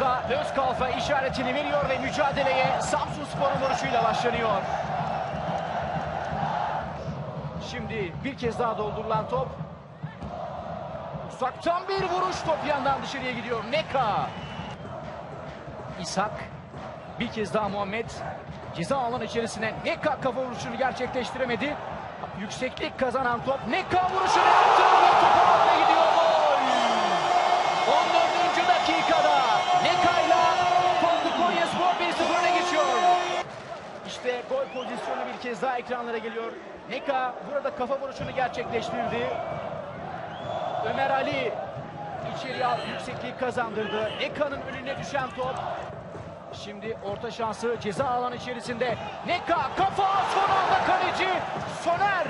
Tolga Özkalfa işaretini veriyor ve mücadeleye Samsun Spor'un vuruşuyla başlanıyor. Şimdi bir kez daha doldurulan top. Uzaktan bir vuruş top yandan dışarıya gidiyor. Neka. İshak. Bir kez daha Muhammed. Ceza alan içerisine Neka kafa vuruşunu gerçekleştiremedi. Yükseklik kazanan top. Neka vuruşunu yaptı İşte gol pozisyonu bir kez daha ekranlara geliyor. Neka burada kafa vuruşunu gerçekleştirdi. Ömer Ali içeriye yüksekliği kazandırdı. Neka'nın önüne düşen top. Şimdi orta şansı ceza alanı içerisinde. Neka kafa son anda kaleci Soner.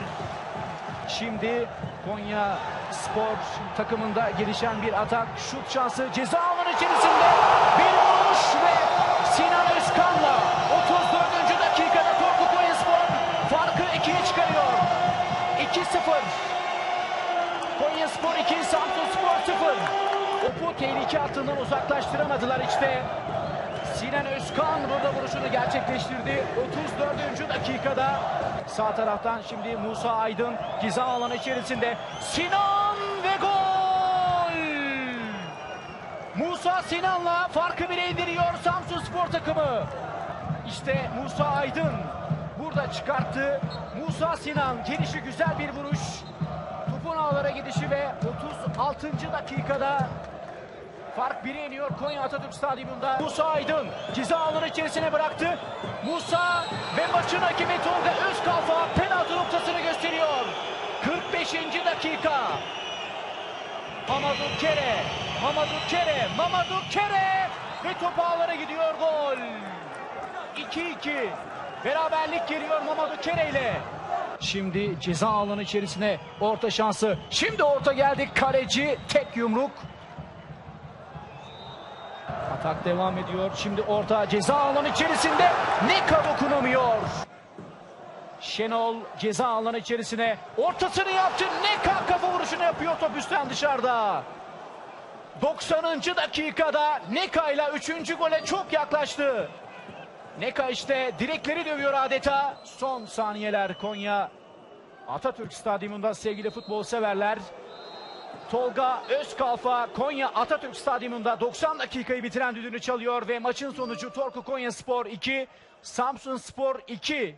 Şimdi Konya Spor takımında gelişen bir atak. Şut şansı ceza alanı içerisinde. Bir vuruş ve Sinan Özkan'la 34. dakikada Korku Konya Spor farkı 2'ye çıkarıyor. 2-0. Konya Spor 2, Samsun Spor 0. Topu tehlike hattından uzaklaştıramadılar işte. Sinan Özkan burada vuruşunu gerçekleştirdi. 34. dakikada sağ taraftan şimdi Musa Aydın ceza alanı içerisinde. Sinan ve gol! Musa Sinan'la farkı bire indiriyor Samsun Spor takımı. İşte Musa Aydın burada çıkarttı. Musa Sinan gelişi güzel bir vuruş. Topun ağlara gidişi ve 36. dakikada fark 1'e iniyor Konya Atatürk Stadyumunda. Musa Aydın ceza alanı içerisine bıraktı. Musa ve maçın hakemi Tolga Özkalfa penaltı noktasını gösteriyor. 45. dakika. Mamadou Kere, Mamadou Kere, Mamadou Kere ve top ağlara gidiyor gol. 2-2. Beraberlik geliyor Mamadou Kere ile. Şimdi ceza alanı içerisine orta şansı. Şimdi orta geldi kaleci tek yumruk. Atak devam ediyor. Şimdi orta ceza alanı içerisinde Neka dokunamıyor. Şenol ceza alanı içerisine ortasını yaptı. Neka kafa vuruşunu yapıyor top üstten dışarıda. 90. dakikada Neka ile 3. gole çok yaklaştı. Neka işte direkleri dövüyor adeta. Son saniyeler Konya Atatürk Stadyumunda sevgili futbol severler. Tolga Özkalfa Konya Atatürk Stadyumunda 90 dakikayı bitiren düdüğünü çalıyor ve maçın sonucu Torku Konya Spor 2, Samsun Spor 2.